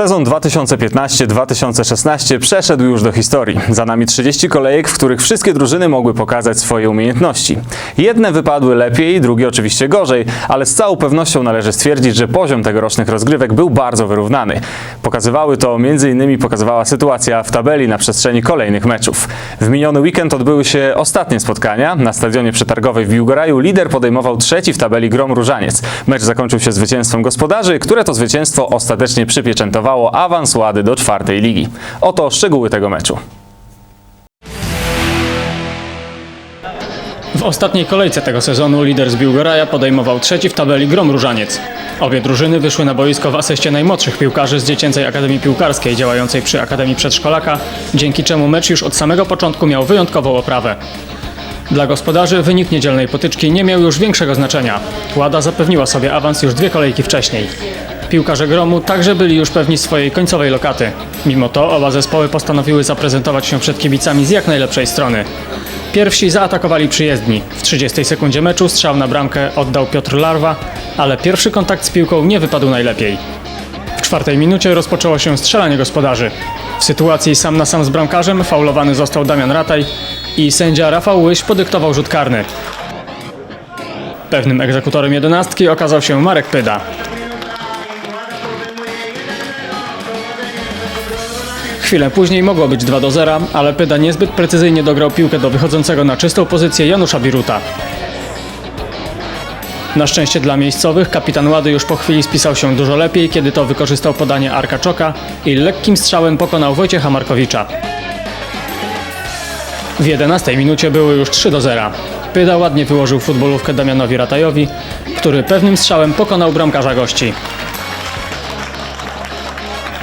Sezon 2015-2016 przeszedł już do historii. Za nami 30 kolejek, w których wszystkie drużyny mogły pokazać swoje umiejętności. Jedne wypadły lepiej, drugie oczywiście gorzej, ale z całą pewnością należy stwierdzić, że poziom tegorocznych rozgrywek był bardzo wyrównany. Pokazywały to m.in. pokazywała sytuacja w tabeli na przestrzeni kolejnych meczów. W miniony weekend odbyły się ostatnie spotkania. Na stadionie przetargowej w Biłgoraju lider podejmował trzeci w tabeli Grom Różaniec. Mecz zakończył się zwycięstwem gospodarzy, które to zwycięstwo ostatecznie przypieczętowało awans Łady do czwartej ligi. Oto szczegóły tego meczu. W ostatniej kolejce tego sezonu lider z Biłgoraja podejmował trzeci w tabeli Grom Różaniec. Obie drużyny wyszły na boisko w asyście najmłodszych piłkarzy z Dziecięcej Akademii Piłkarskiej działającej przy Akademii Przedszkolaka, dzięki czemu mecz już od samego początku miał wyjątkową oprawę. Dla gospodarzy wynik niedzielnej potyczki nie miał już większego znaczenia. Łada zapewniła sobie awans już dwie kolejki wcześniej. Piłkarze Gromu także byli już pewni swojej końcowej lokaty. Mimo to oba zespoły postanowiły zaprezentować się przed kibicami z jak najlepszej strony. Pierwsi zaatakowali przyjezdni. W 30 sekundzie meczu strzał na bramkę oddał Piotr Larwa, ale pierwszy kontakt z piłką nie wypadł najlepiej. W czwartej minucie rozpoczęło się strzelanie gospodarzy. W sytuacji sam na sam z bramkarzem faulowany został Damian Rataj i sędzia Rafał Łyś podyktował rzut karny. Pewnym egzekutorem jedenastki okazał się Marek Pyda. Chwilę później mogło być 2 do 0, ale Pyda niezbyt precyzyjnie dograł piłkę do wychodzącego na czystą pozycję Janusza Biruta. Na szczęście dla miejscowych kapitan Łady już po chwili spisał się dużo lepiej, kiedy to wykorzystał podanie Arka Czoka i lekkim strzałem pokonał Wojciecha Markowicza. W 11 minucie było już 3 do 0. Pyda ładnie wyłożył futbolówkę Damianowi Ratajowi, który pewnym strzałem pokonał bramkarza gości.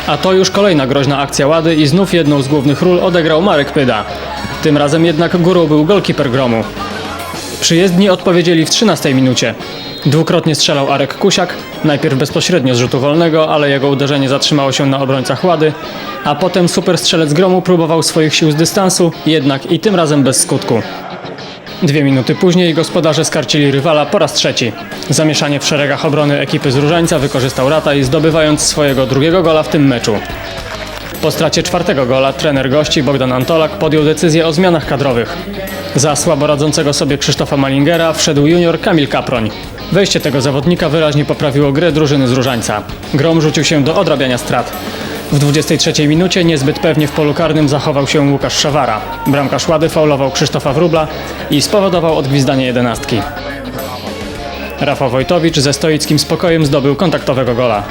A to już kolejna groźna akcja Łady i znów jedną z głównych ról odegrał Marek Pyda. Tym razem jednak górą był golkiper Gromu. Przyjezdni odpowiedzieli w 13 minucie. Dwukrotnie strzelał Arek Kusiak, najpierw bezpośrednio z rzutu wolnego, ale jego uderzenie zatrzymało się na obrońcach Łady, a potem super strzelec Gromu próbował swoich sił z dystansu, jednak i tym razem bez skutku. Dwie minuty później gospodarze skarcili rywala po raz trzeci. Zamieszanie w szeregach obrony ekipy z Różańca wykorzystał Rataj, zdobywając swojego drugiego gola w tym meczu. Po stracie czwartego gola trener gości Bogdan Antolak podjął decyzję o zmianach kadrowych. Za słabo radzącego sobie Krzysztofa Malingera wszedł junior Kamil Kaproń. Wejście tego zawodnika wyraźnie poprawiło grę drużyny z Różańca. Grom rzucił się do odrabiania strat. W 23 minucie niezbyt pewnie w polu karnym zachował się Łukasz Szawara. Bramkarz Łady faulował Krzysztofa Wróbla i spowodował odgwizdanie jedenastki. Rafał Wojtowicz ze stoickim spokojem zdobył kontaktowego gola.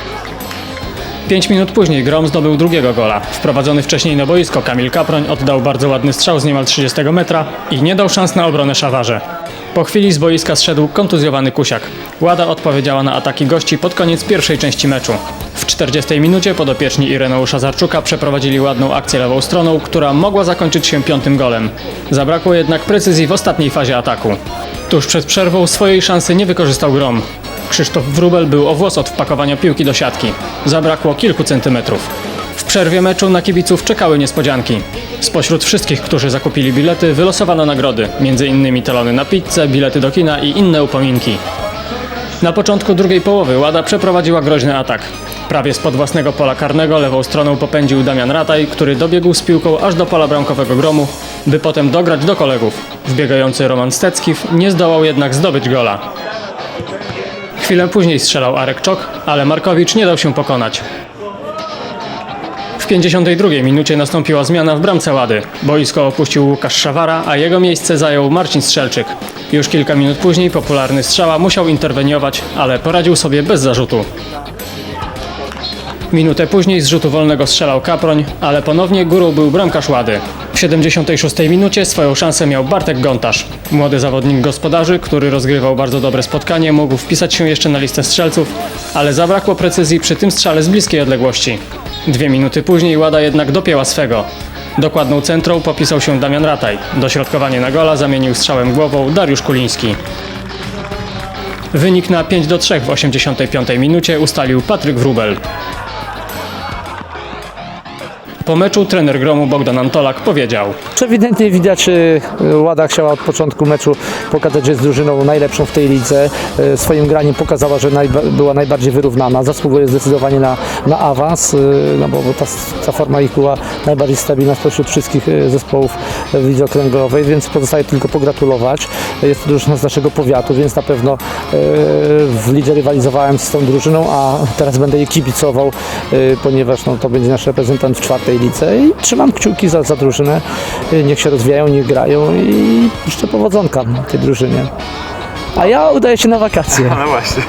Pięć minut później Grom zdobył drugiego gola. Wprowadzony wcześniej na boisko Kamil Kaproń oddał bardzo ładny strzał z niemal 30 metra i nie dał szans na obronę Szawarze. Po chwili z boiska zszedł kontuzjowany Kusiak. Łada odpowiedziała na ataki gości pod koniec pierwszej części meczu. W 40 minucie podopieczni Ireneusza Zarczuka przeprowadzili ładną akcję lewą stroną, która mogła zakończyć się piątym golem. Zabrakło jednak precyzji w ostatniej fazie ataku. Tuż przed przerwą swojej szansy nie wykorzystał Grom. Krzysztof Wróbel był o włos od wpakowania piłki do siatki. Zabrakło kilku centymetrów. W przerwie meczu na kibiców czekały niespodzianki. Spośród wszystkich, którzy zakupili bilety, wylosowano nagrody, m.in. talony na pizzę, bilety do kina i inne upominki. Na początku drugiej połowy Łada przeprowadziła groźny atak. Prawie spod własnego pola karnego lewą stroną popędził Damian Rataj, który dobiegł z piłką aż do pola bramkowego gromu, by potem dograć do kolegów. Wbiegający Roman Steckiw nie zdołał jednak zdobyć gola. Chwilę później strzelał Arek Czok, ale Markowicz nie dał się pokonać. W 52 minucie nastąpiła zmiana w bramce Łady. Boisko opuścił Łukasz Szawara, a jego miejsce zajął Marcin Strzelczyk. Już kilka minut później popularny strzała musiał interweniować, ale poradził sobie bez zarzutu. Minutę później z rzutu wolnego strzelał Kaproń, ale ponownie górą był bramkarz Łady. W 76 minucie swoją szansę miał Bartek Gontarz. Młody zawodnik gospodarzy, który rozgrywał bardzo dobre spotkanie, mógł wpisać się jeszcze na listę strzelców, ale zabrakło precyzji przy tym strzale z bliskiej odległości. Dwie minuty później Łada jednak dopięła swego. Dokładną centrą popisał się Damian Rataj. Dośrodkowanie na gola zamienił strzałem głową Dariusz Kuliński. Wynik na 5 do 3 w 85 minucie ustalił Patryk Wróbel. Po meczu trener Gromu Bogdan Antolak powiedział Ewidentnie widać, że Łada chciała od początku meczu pokazać, że jest drużyną najlepszą w tej lidze. E, Swoim graniem pokazała, że najba- była najbardziej wyrównana. Zasługuje zdecydowanie na, na awans, e, no bo, bo ta, ta forma ich była najbardziej stabilna spośród wszystkich zespołów lidze okręgowej, więc pozostaje tylko pogratulować. Jest to drużyna z naszego powiatu, więc na pewno w lidze rywalizowałem z tą drużyną, a teraz będę jej kibicował, ponieważ no, to będzie nasz reprezentant w czwartej i trzymam kciuki za, za drużynę. E, Niech się rozwijają, niech grają i życzę powodzonka tej drużynie. A ja udaję się na wakacje. No właśnie.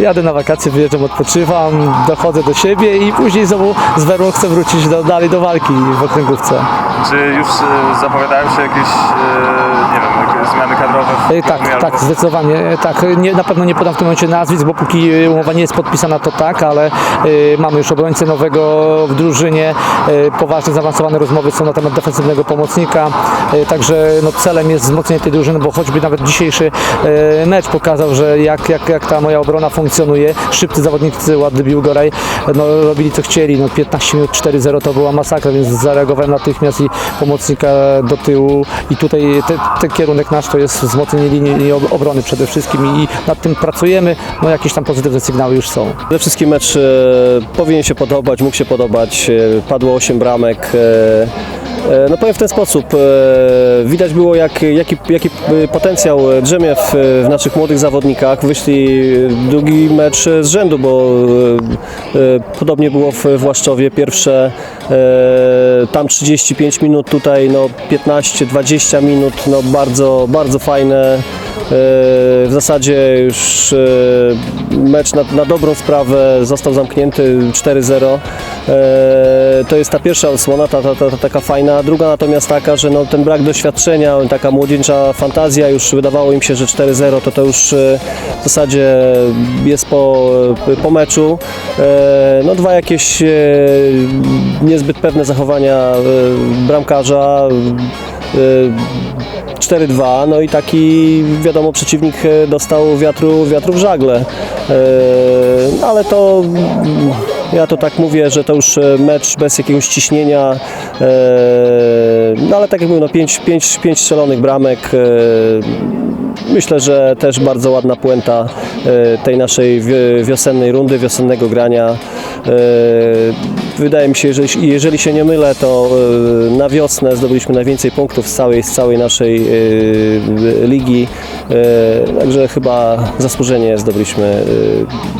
Jadę na wakacje, wyjeżdżam, odpoczywam, dochodzę do siebie i później znowu z Werą chcę wrócić do, dalej do walki w okręgówce. Czy już e, zapowiadają się jakieś, e, nie wiem, jakieś zmiany kadrowe? w E, Tak, Gromie tak, albo- zdecydowanie. E, Tak, nie, na pewno nie podam w tym momencie nazwisk, bo póki e, umowa nie jest podpisana, to tak, ale e, mamy już obrońcę nowego w drużynie. E, poważnie zaawansowane rozmowy są na temat defensywnego pomocnika. E, także no, celem jest wzmocnienie tej drużyny, bo choćby nawet dzisiejszy e, mecz pokazał, że jak, jak, jak ta moja obrona funkcjonuje. Szybcy zawodnicy Ładny Biłgoraj no, robili co chcieli. No, 15 minut 4-0 to była masakra, więc zareagowałem natychmiast i pomocnika do tyłu. I tutaj te, ten kierunek nasz to jest wzmocnienie linii, linii ob- obrony przede wszystkim i nad tym pracujemy. No jakieś tam pozytywne sygnały już są. Przede wszystkim mecz e, powinien się podobać, mógł się podobać. E, padło 8 bramek. E, no powiem w ten sposób, e, widać było jak, jaki, jaki e, potencjał drzemie w, w naszych młodych zawodnikach. Wyszli drugi mecz z rzędu, bo e, e, podobnie było w Właszczowie. Pierwsze e, tam 35 minut, tutaj no 15-20 minut, no bardzo, bardzo fajne. E, W zasadzie już e, mecz na, na dobrą sprawę został zamknięty 4-0. E, To jest ta pierwsza odsłona, ta, ta, ta, ta taka fajna. Druga natomiast taka, że no, ten brak doświadczenia, taka młodzieńcza fantazja, już wydawało im się, że 4-0 to to już w zasadzie jest po, po meczu. No dwa jakieś niezbyt pewne zachowania bramkarza. E, 4-2, no i taki wiadomo przeciwnik e, dostał wiatru, wiatru w żagle. E, ale to ja to tak mówię, że to już e, mecz bez jakiegoś ciśnienia. No ale tak jak mówię, no 5 pięć, pięć strzelonych bramek. Myślę, że też bardzo ładna puenta tej naszej wi- wiosennej rundy, wiosennego grania. E, Wydaje mi się, jeżeli, jeżeli się nie mylę, to e, na wiosnę zdobyliśmy najwięcej punktów z całej, z całej naszej e, ligi. E, Także chyba zasłużenie zdobyliśmy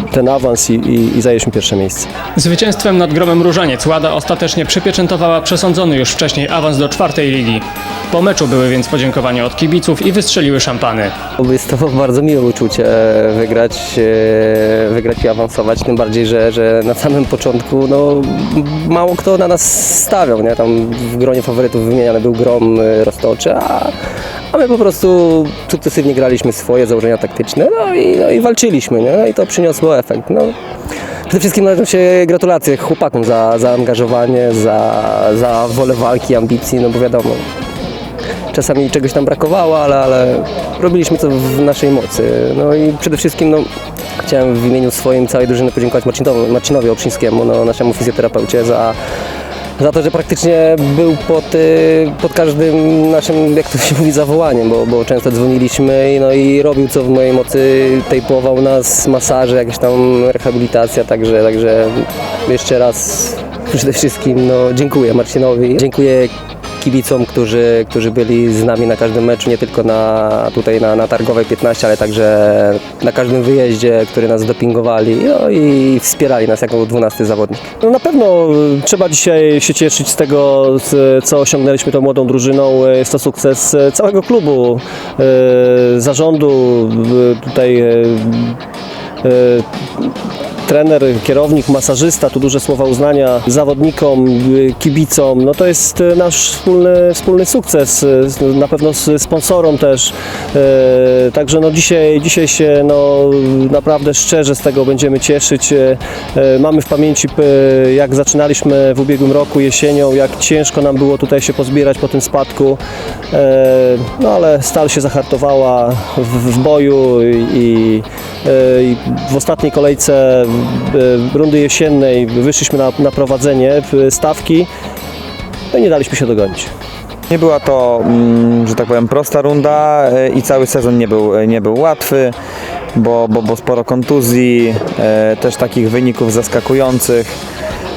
e, ten awans i, i, i zajęliśmy pierwsze miejsce. Zwycięstwem nad Gromem Różaniec Łada ostatecznie przypieczętowała przesądzony już wcześniej awans do czwartej ligi. Po meczu były więc podziękowania od kibiców i wystrzeliły szampany. Jest to bardzo miłe uczucie e, wygrać, wygrać i awansować, tym bardziej, że, że na samym początku no, mało kto na nas stawiał, nie? Tam w gronie faworytów wymieniany był Grom, Roztocze, a, a my po prostu sukcesywnie graliśmy swoje założenia taktyczne, no i, no i walczyliśmy, nie? No i to przyniosło efekt. No. Przede wszystkim należą się gratulacje chłopakom za zaangażowanie, za, za wolę walki, ambicji, no bo wiadomo, czasami czegoś tam brakowało, ale, ale robiliśmy co w naszej mocy. No i przede wszystkim no, chciałem w imieniu swoim całej drużyny podziękować Marcinowi, Marcinowi Obszyńskiemu, no, naszemu fizjoterapeucie za, za to, że praktycznie był pod, y, pod każdym naszym, jak to się mówi, zawołaniem, bo, bo często dzwoniliśmy no, i robił co w mojej mocy, tejpował nas, masaże, jakaś tam rehabilitacja, także, także jeszcze raz przede wszystkim no, dziękuję Marcinowi, dziękuję kibicom, którzy, którzy byli z nami na każdym meczu, nie tylko na, tutaj na, na Targowej 15, ale także na każdym wyjeździe, który nas dopingowali no i wspierali nas jako 12 zawodnik. No na pewno y, trzeba dzisiaj się cieszyć z tego, co osiągnęliśmy tą młodą drużyną. Y, Jest to sukces y, całego klubu, zarządu, tutaj trener, kierownik, masażysta, tu duże słowa uznania zawodnikom, y, kibicom. No to jest y, nasz wspólny, wspólny sukces, y, na pewno z sponsorom też. Także no dzisiaj, dzisiaj się no, naprawdę szczerze z tego będziemy cieszyć. Mamy w pamięci, jak zaczynaliśmy w ubiegłym roku jesienią, jak ciężko nam było tutaj się pozbierać po tym spadku. No ale Stal się zahartowała w, w boju i, i, w ostatniej kolejce rundy jesiennej wyszliśmy na, na prowadzenie stawki. no i nie daliśmy się dogonić. Nie była to, mm, że tak powiem, prosta runda e, i cały sezon nie był, nie był łatwy, bo, bo, bo sporo kontuzji, e, też takich wyników zaskakujących.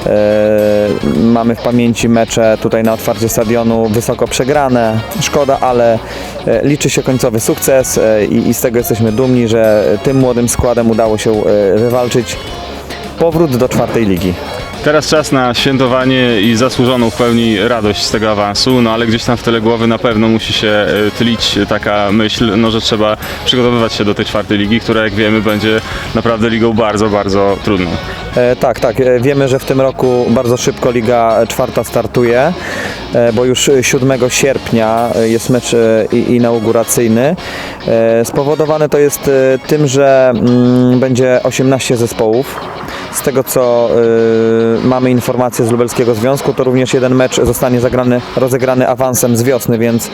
E, Mamy w pamięci mecze tutaj na otwarcie stadionu wysoko przegrane. Szkoda, ale e, liczy się końcowy sukces e, i, i z tego jesteśmy dumni, że tym młodym składem udało się e, wywalczyć powrót do czwartej ligi. Teraz czas na świętowanie i zasłużoną w pełni radość z tego awansu, no ale gdzieś tam w tyle głowy na pewno musi się e, tlić taka myśl, no że trzeba przygotowywać się do tej czwartej ligi, która jak wiemy będzie naprawdę ligą bardzo, bardzo trudną. E, tak, tak. E, Wiemy, że w tym roku bardzo szybko Liga Czwarta startuje, e, bo już 7 sierpnia jest mecz inauguracyjny. Spowodowane to jest tym, że mm, będzie 18 zespołów. Z tego co e, mamy informacje z Lubelskiego Związku, to również jeden mecz zostanie zagrany, rozegrany awansem z wiosny, więc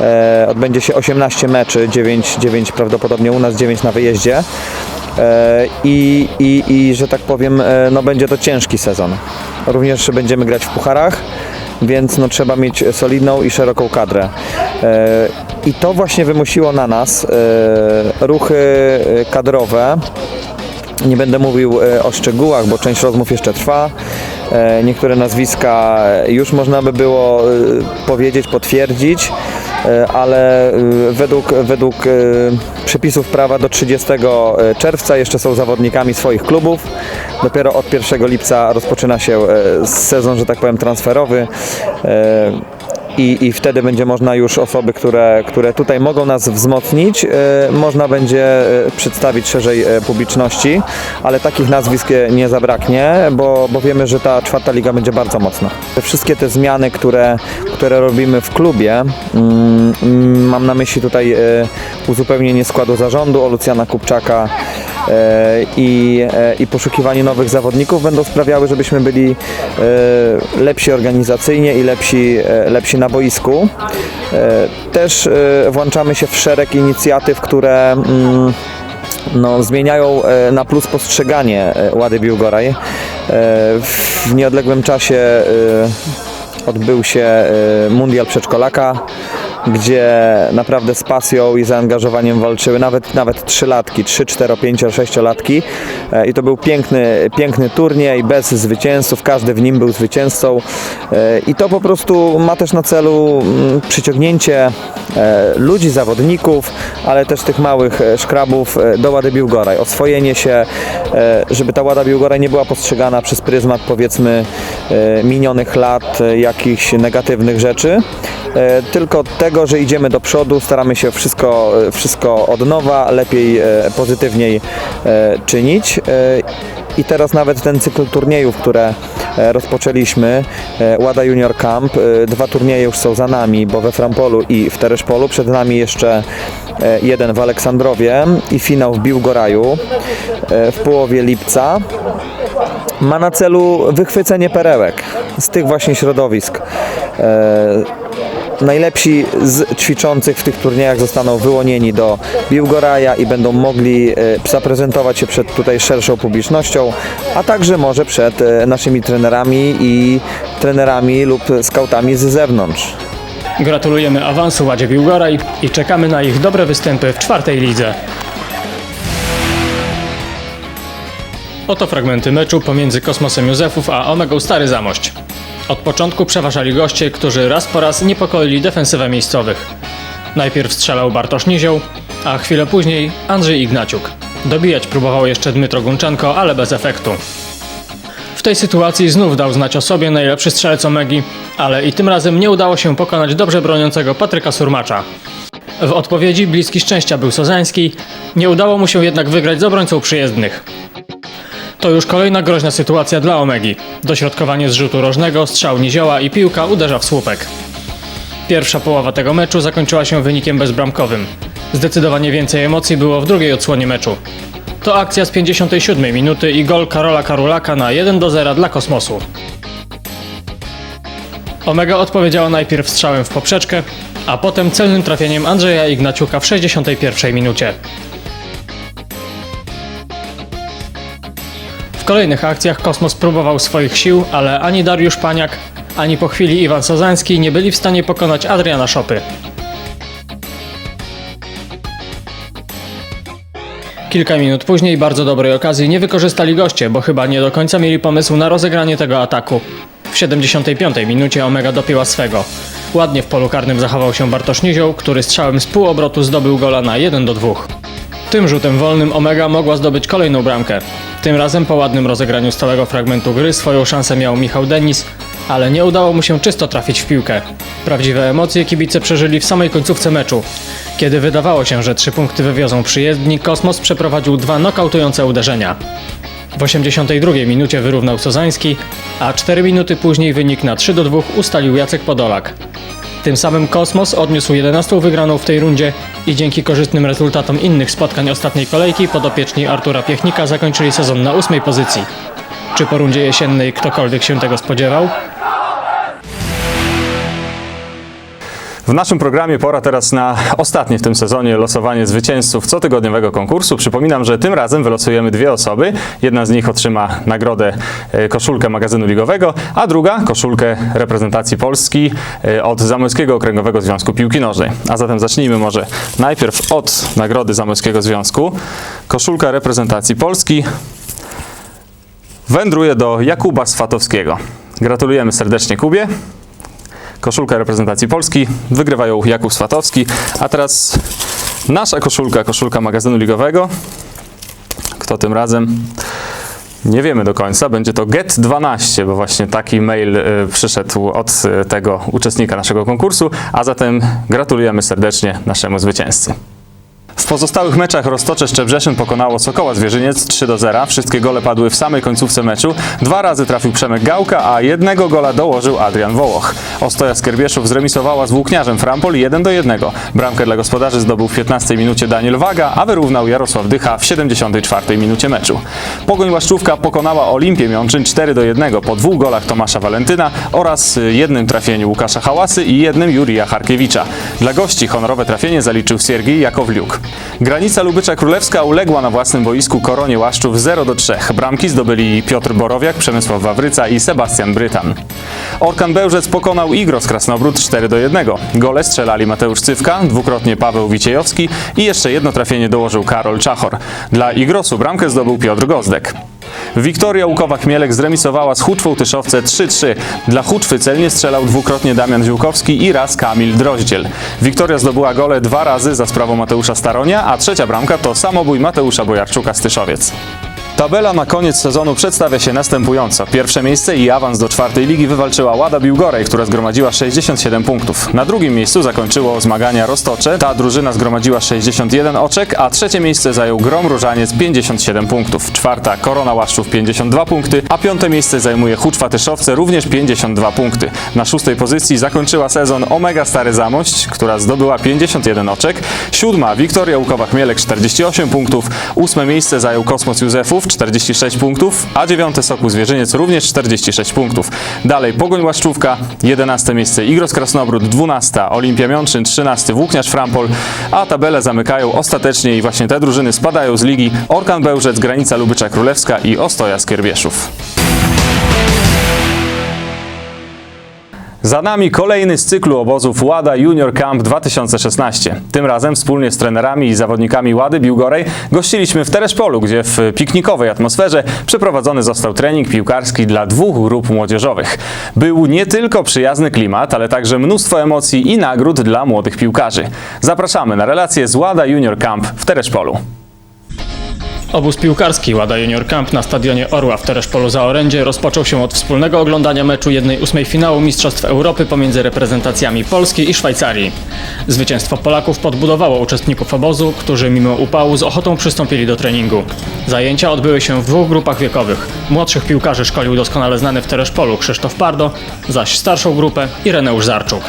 e, odbędzie się 18 meczy, 9, 9 prawdopodobnie u nas, 9 na wyjeździe. E, I, i, I że tak powiem, e, no będzie to ciężki sezon. Również będziemy grać w pucharach, więc no trzeba mieć solidną i szeroką kadrę. I to właśnie wymusiło na nas ruchy kadrowe. Nie będę mówił e, o szczegółach, bo część rozmów jeszcze trwa. E, Niektóre nazwiska już można by było e, powiedzieć, potwierdzić, ale według, według przepisów prawa do 30 czerwca jeszcze są zawodnikami swoich klubów. Dopiero od 1 lipca rozpoczyna się sezon, że tak powiem, transferowy. I, i wtedy będzie można już osoby, które, które tutaj mogą nas wzmocnić, e, można będzie e, przedstawić szerzej e, publiczności, ale takich nazwisk nie zabraknie, bo, bo wiemy, że ta czwarta liga będzie bardzo mocna. Wszystkie te zmiany, które, które robimy w klubie, mm, mm, mam na myśli tutaj uzupełnienie składu zarządu o Lucjana Kupczaka, i, e, i poszukiwanie nowych zawodników będą sprawiały, żebyśmy byli e, lepsi organizacyjnie i lepsi, e, lepsi na boisku. E, Też e, włączamy się w szereg inicjatyw, które mm, no, zmieniają e, na plus postrzeganie e, Łady Biłgoraj. E, W nieodległym czasie e, odbył się e, mundial przedszkolaka, gdzie naprawdę z pasją i zaangażowaniem walczyły nawet, nawet trzylatki, 3, 4, 5, 6 latki i to był piękny, piękny turniej bez zwycięzców, każdy w nim był zwycięzcą. E, i to po prostu ma też na celu mm, przyciągnięcie e, ludzi, zawodników, ale też tych małych e, szkrabów do Łady Biłgoraj, oswojenie się, żeby ta Łada Biłgoraj nie była postrzegana przez pryzmat powiedzmy minionych lat, jakichś negatywnych rzeczy, tylko tego, że idziemy do przodu, staramy się wszystko, e, wszystko od nowa, lepiej, e, pozytywniej e, czynić. I teraz nawet ten cykl turniejów, które rozpoczęliśmy, Łada Junior Camp, dwa turnieje już są za nami, bo we Frampolu i w Tereszpolu, przed nami jeszcze jeden w Aleksandrowie i finał w Biłgoraju w połowie lipca ma na celu wychwycenie perełek z tych właśnie środowisk. Najlepsi z ćwiczących w tych turniejach zostaną wyłonieni do Biłgoraja i będą mogli e, zaprezentować się przed tutaj szerszą publicznością, a także może przed e, naszymi trenerami i trenerami lub skautami z zewnątrz. Gratulujemy awansu Ładzie Biłgoraj i czekamy na ich dobre występy w czwartej lidze. Oto fragmenty meczu pomiędzy Kosmosem Józefów a Omegą Stary Zamość. Od początku przeważali goście, którzy raz po raz niepokoili defensywę miejscowych. Najpierw strzelał Bartosz Nizioł, a chwilę później Andrzej Ignaciuk. Dobijać próbował jeszcze Dmytro Gunczenko, ale bez efektu. W tej sytuacji znów dał znać o sobie najlepszy strzelec Omegi, ale i tym razem nie udało się pokonać dobrze broniącego Patryka Surmacza. W odpowiedzi bliski szczęścia był Sozański, nie udało mu się jednak wygrać z obrońcą przyjezdnych. To już kolejna groźna sytuacja dla Omegi. Dośrodkowanie z rzutu rożnego, strzał Nizioła i piłka uderza w słupek. Pierwsza połowa tego meczu zakończyła się wynikiem bezbramkowym. Zdecydowanie więcej emocji było w drugiej odsłonie meczu. To akcja z 57 minuty i gol Karola Karulaka na 1 do 0 dla Kosmosu. Omega odpowiedziała najpierw strzałem w poprzeczkę, a potem celnym trafieniem Andrzeja Ignaciuka w 61 minucie. Kolejnych akcjach Kosmos próbował swoich sił, ale ani Dariusz Paniak, Ani po chwili Iwan Sozański nie byli w stanie pokonać Adriana Szopy. Kilka minut później bardzo dobrej okazji nie wykorzystali goście, bo chyba nie do końca mieli pomysł na rozegranie tego ataku. W 75 minucie Omega dopięła swego. Ładnie w polu karnym zachował się Bartosz Nizioł, który strzałem z półobrotu zdobył gola na 1 do 2. Tym rzutem wolnym Omega mogła zdobyć kolejną bramkę. Tym razem po ładnym rozegraniu stałego fragmentu gry swoją szansę miał Michał Denis, ale nie udało mu się czysto trafić w piłkę. Prawdziwe emocje kibice przeżyli w samej końcówce meczu. Kiedy wydawało się, że trzy punkty wywiozą przyjezdni, Kosmos przeprowadził dwa nokautujące uderzenia. W 82 minucie wyrównał Sozański, a 4 minuty później wynik na 3 do 2 ustalił Jacek Podolak. Tym samym Kosmos odniósł 11 wygraną w tej rundzie i dzięki korzystnym rezultatom innych spotkań ostatniej kolejki podopieczni Artura Piechnika zakończyli sezon na ósmej pozycji. Czy po rundzie jesiennej ktokolwiek się tego spodziewał? W naszym programie pora teraz na ostatnie w tym sezonie losowanie zwycięzców cotygodniowego konkursu. Przypominam, że tym razem wylosujemy dwie osoby. Jedna z nich otrzyma nagrodę e, koszulkę magazynu ligowego, a druga koszulkę reprezentacji Polski e, od Zamojskiego Okręgowego Związku Piłki Nożnej. A zatem zacznijmy może najpierw od nagrody Zamojskiego Związku. Koszulka reprezentacji Polski wędruje do Jakuba Swatowskiego. Gratulujemy serdecznie Kubie. Koszulka reprezentacji Polski. Wygrywa ją Jakub Swatowski. A teraz nasza koszulka, koszulka magazynu ligowego. Kto tym razem? Nie wiemy do końca. Będzie to Get12, bo właśnie taki mail y, przyszedł od y, tego uczestnika naszego konkursu. A zatem gratulujemy serdecznie naszemu zwycięzcy. W pozostałych meczach Roztocze Szczebrzeszyn pokonało Sokoła Zwierzyniec 3 do 0. Wszystkie gole padły w samej końcówce meczu. Dwa razy trafił Przemek Gałka, a jednego gola dołożył Adrian Wołoch. Ostoja Skierbieszów zremisowała z Włókniarzem Frampol 1 do 1. Bramkę dla gospodarzy zdobył w 15 minucie Daniel Waga, a wyrównał Jarosław Dycha w 74 minucie meczu. Pogoń Łaszczówka pokonała Olimpię Miączyn 4 do 1 po dwóch golach Tomasza Walentyna oraz jednym trafieniu Łukasza Hałasy i jednym Jurija Harkiewicza. Dla gości honorowe trafienie zaliczył Siergiej Jakowliuk. Granica Lubycza Królewska uległa na własnym boisku Koronie Łaszczów 0 do 3. Bramki zdobyli Piotr Borowiak, Przemysław Wawryca i Sebastian Brytan. Orkan Bełżec pokonał Igros Krasnobród 4 do 1. Gole strzelali Mateusz Cywka, dwukrotnie Paweł Wiciejowski i jeszcze jedno trafienie dołożył Karol Czachor. Dla Igrosu bramkę zdobył Piotr Gozdek. Wiktoria Łukowa-Chmielek zremisowała z Huczwą Tyszowce 3-3. Dla Huczwy celnie strzelał dwukrotnie Damian Ziółkowski i raz Kamil Droździel. Wiktoria zdobyła gole dwa razy za sprawą Mateusza Staronia, a trzecia bramka to samobój Mateusza Bojarczuka z Tyszowiec. Tabela na koniec sezonu przedstawia się następująco. Pierwsze miejsce i awans do czwartej ligi wywalczyła Łada Biłgorej, która zgromadziła 67 punktów. Na drugim miejscu zakończyło zmagania Roztocze. Ta drużyna zgromadziła 61 oczek, a trzecie miejsce zajął Grom Różaniec 57 punktów. Czwarta Korona Łaszczów 52 punkty, a piąte miejsce zajmuje Huczwa Tyszowce również 52 punkty. Na szóstej pozycji zakończyła sezon Omega Stary Zamość, która zdobyła 51 oczek. Siódma Wiktoria Łukowa-Chmielek 48 punktów. Ósme miejsce zajął Kosmos Józefów 46 punktów, a dziewiąte Soku Zwierzyniec również 46 punktów. Dalej Pogoń Łaszczówka, 11 miejsce Igros Krasnobród, 12 Olimpia Miączyn, 13 Włókniarz Frampol, a tabelę zamykają ostatecznie i właśnie te drużyny spadają z ligi Orkan Bełżec, Granica Lubycza Królewska i Ostoja Skierbieszów. Za nami kolejny z cyklu obozów Łada Junior Camp 2016. Tym razem wspólnie z trenerami i zawodnikami Łady Biłgorej gościliśmy w Tereszpolu, gdzie w piknikowej atmosferze przeprowadzony został trening piłkarski dla dwóch grup młodzieżowych. Był nie tylko przyjazny klimat, ale także mnóstwo emocji i nagród dla młodych piłkarzy. Zapraszamy na relację z Łada Junior Camp w Tereszpolu. Obóz piłkarski Łada Junior Camp na stadionie Orła w Tereszpolu za Orędzie rozpoczął się od wspólnego oglądania meczu 1-8 finału Mistrzostw Europy pomiędzy reprezentacjami Polski i Szwajcarii. Zwycięstwo Polaków podbudowało uczestników obozu, którzy mimo upału z ochotą przystąpili do treningu. Zajęcia odbyły się w dwóch grupach wiekowych. Młodszych piłkarzy szkolił doskonale znany w Tereszpolu Krzysztof Pardo, zaś starszą grupę Ireneusz Zarczuk.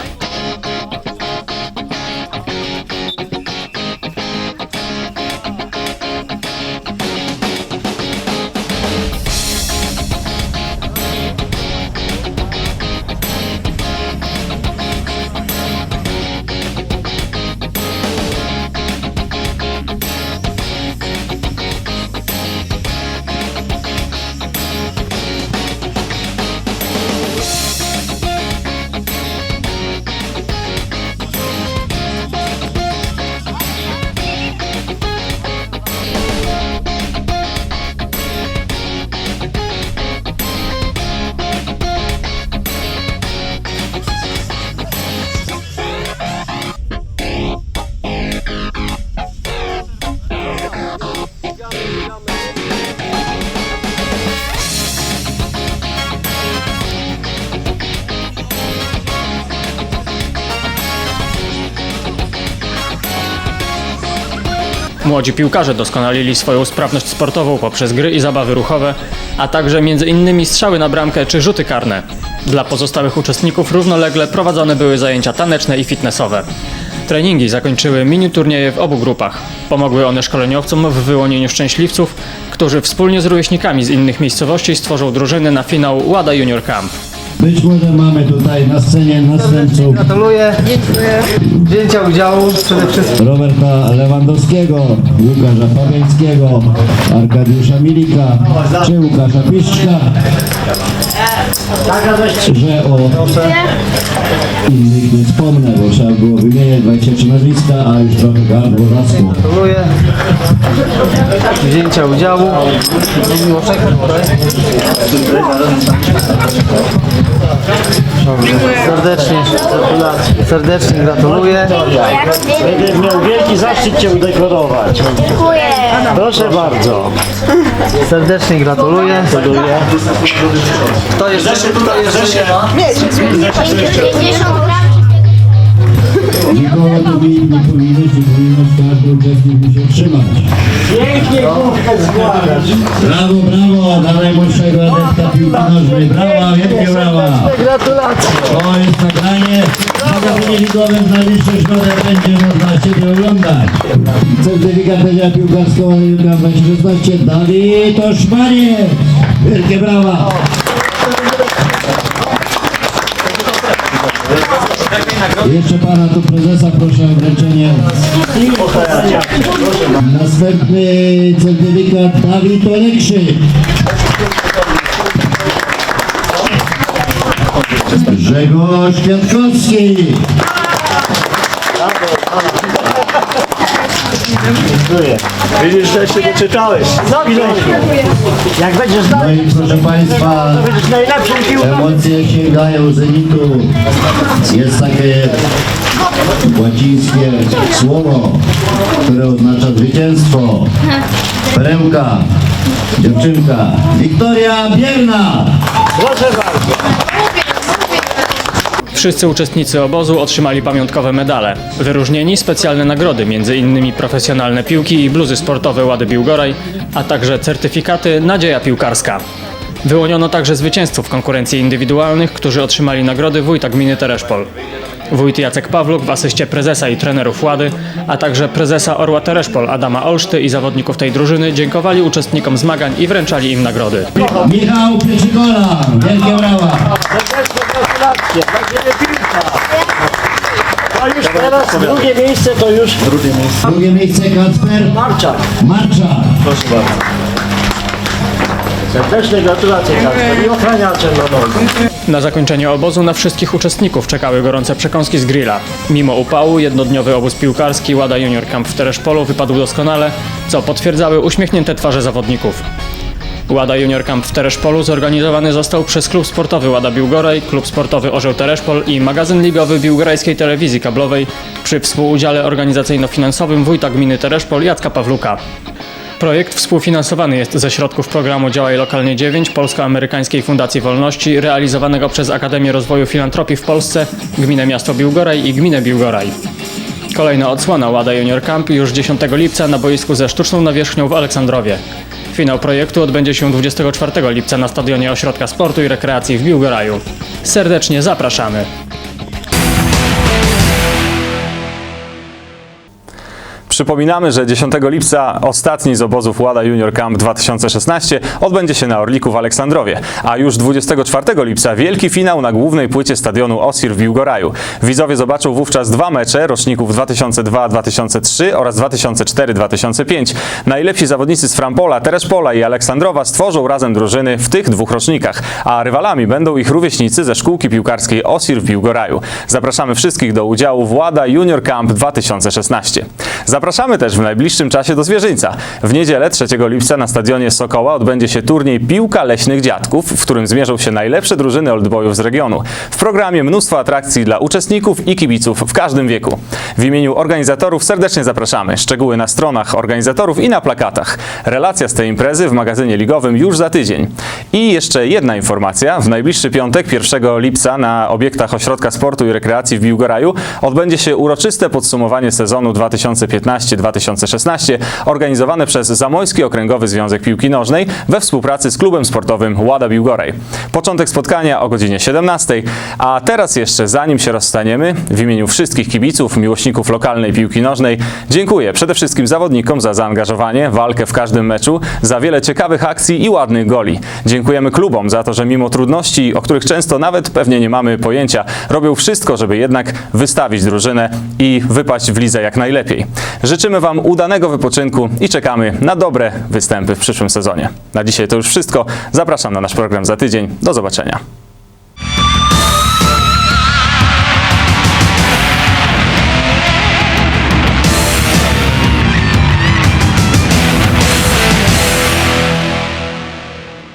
Młodzi piłkarze doskonalili swoją sprawność sportową poprzez gry i zabawy ruchowe, a także innymi strzały na bramkę czy rzuty karne. Dla pozostałych uczestników równolegle prowadzone były zajęcia taneczne i fitnessowe. Treningi zakończyły mini turnieje w obu grupach. Pomogły one szkoleniowcom w wyłonieniu szczęśliwców, którzy wspólnie z rówieśnikami z innych miejscowości stworzą drużyny na finał Łada Junior Camp. Być może mamy tutaj na scenie następców Gratuluję. Dziękuję. Wzięcia udziału przede wszystkim. Roberta Lewandowskiego, Łukasza Fabiańskiego, Arkadiusza Milika czy Łukasza Piszczka. Że o innych nie wspomnę, bo trzeba było wymieniać 23 nazwiska, a już trochę gardło zaschło. Gratuluję. Wzięcia udziału. Serdecznie, serdecznie gratuluję. Będę miał wielki zaszczyt Cię udekorować. Dziękuję. Proszę bardzo. Serdecznie gratuluję. Kto jeszcze, kto jeszcze nie ma? 50 gram. Nikogo tu nie nie powinno się powinno każdy uczestnik musi trzymać. Pięknie główkę składasz. Brawo, brawo dla najmłodszego adepta piłki nożnej. Brawa, wielkie brawa. Gratulacje. To jest nagranie. Magazynie ligowym w najbliższy środek będzie można Ciebie oglądać. Certyfikat Pedia Piłkarskiego Juka 2016 Dawid Oszmanie. Wielkie brawa. Jeszcze pana tu prezesa proszę o wręczenie. Następny certyfikat Dawid Olekrzyk. Grzegorz Kwiatkowski. Dziękuję. Widzisz, że się doczytałeś. Chwileczkę. Jak będziesz No dalej, i proszę Państwa, to będziesz najlepszym piłkarzem. emocje sięgają zenitu. Jest takie łacińskie słowo, które oznacza zwycięstwo. Perełka, dziewczynka, Wiktoria Bierna. Proszę bardzo. Wszyscy uczestnicy obozu otrzymali pamiątkowe medale. Wyróżnieni specjalne nagrody, m.in. profesjonalne piłki i bluzy sportowe Łady Biłgoraj, a także certyfikaty Nadzieja Piłkarska. Wyłoniono także zwycięzców konkurencji indywidualnych, którzy otrzymali nagrody wójta gminy Tereszpol. Wójt Jacek Pawluk w asyście prezesa i trenerów Łady, a także prezesa Orła Tereszpol Adama Olszty i zawodników tej drużyny dziękowali uczestnikom zmagań i wręczali im nagrody. Michał Pieczykora. Wielkie brawa. Gratulacje. Dla Ciebie piłka. A już teraz drugie miejsce to już Drugie miejsce Kacper Marczak. Marcza. Proszę bardzo. Serdeczne gratulacje Kacper i ochraniacze na nogi. Na zakończenie obozu na wszystkich uczestników czekały gorące przekąski z grilla. Mimo upału, jednodniowy obóz piłkarski Łada Junior Camp w Tereszpolu wypadł doskonale, co potwierdzały uśmiechnięte twarze zawodników. Łada Junior Camp w Tereszpolu zorganizowany został przez klub sportowy Łada Biłgoraj, klub sportowy Orzeł Tereszpol i magazyn ligowy Biłgorajskiej Telewizji Kablowej przy współudziale organizacyjno-finansowym wójta gminy Tereszpol Jacka Pawluka. Projekt współfinansowany jest ze środków programu Działaj Lokalnie 9 Polsko-Amerykańskiej Fundacji Wolności realizowanego przez Akademię Rozwoju Filantropii w Polsce, Gminę Miasto Biłgoraj i Gminę Biłgoraj. Kolejna odsłona Łada Junior Camp już 10 lipca na boisku ze sztuczną nawierzchnią w Aleksandrowie. Finał projektu odbędzie się 24 lipca na stadionie Ośrodka Sportu i Rekreacji w Biłgoraju. Serdecznie zapraszamy! Przypominamy, że 10 lipca ostatni z obozów Łada Junior Camp 2016 odbędzie się na Orliku w Aleksandrowie, a już 24 lipca wielki finał na głównej płycie stadionu Osir w Biłgoraju. Widzowie zobaczą wówczas dwa mecze roczników 2002-2003 oraz 2004-2005. Najlepsi zawodnicy z Frampola, Terespola i Aleksandrowa stworzą razem drużyny w tych dwóch rocznikach, a rywalami będą ich rówieśnicy ze szkółki piłkarskiej Osir w Biłgoraju. Zapraszamy wszystkich do udziału w Łada Junior Camp 2016. Zapraszamy też w najbliższym czasie do Zwierzyńca. W niedzielę 3 lipca na stadionie Sokoła odbędzie się turniej Piłka Leśnych Dziadków, w którym zmierzą się najlepsze drużyny oldboyów z regionu. W programie mnóstwo atrakcji dla uczestników i kibiców w każdym wieku. W imieniu organizatorów serdecznie zapraszamy. Szczegóły na stronach organizatorów i na plakatach. Relacja z tej imprezy w magazynie ligowym już za tydzień. I jeszcze jedna informacja. W najbliższy piątek, 1 lipca na obiektach Ośrodka Sportu i Rekreacji w Biłgoraju odbędzie się uroczyste podsumowanie sezonu 2015 2015-2016 organizowane przez Zamojski Okręgowy Związek Piłki Nożnej we współpracy z klubem sportowym Łada Biłgorej. Początek spotkania o godzinie 17, a teraz jeszcze zanim się rozstaniemy, w imieniu wszystkich kibiców, miłośników lokalnej piłki nożnej dziękuję przede wszystkim zawodnikom za zaangażowanie, walkę w każdym meczu, za wiele ciekawych akcji i ładnych goli. Dziękujemy klubom za to, że mimo trudności, o których często nawet pewnie nie mamy pojęcia, robią wszystko, żeby jednak wystawić drużynę i wypaść w lidze jak najlepiej. Życzymy Wam udanego wypoczynku i czekamy na dobre występy w przyszłym sezonie. Na dzisiaj to już wszystko. Zapraszam na nasz program za tydzień. Do zobaczenia.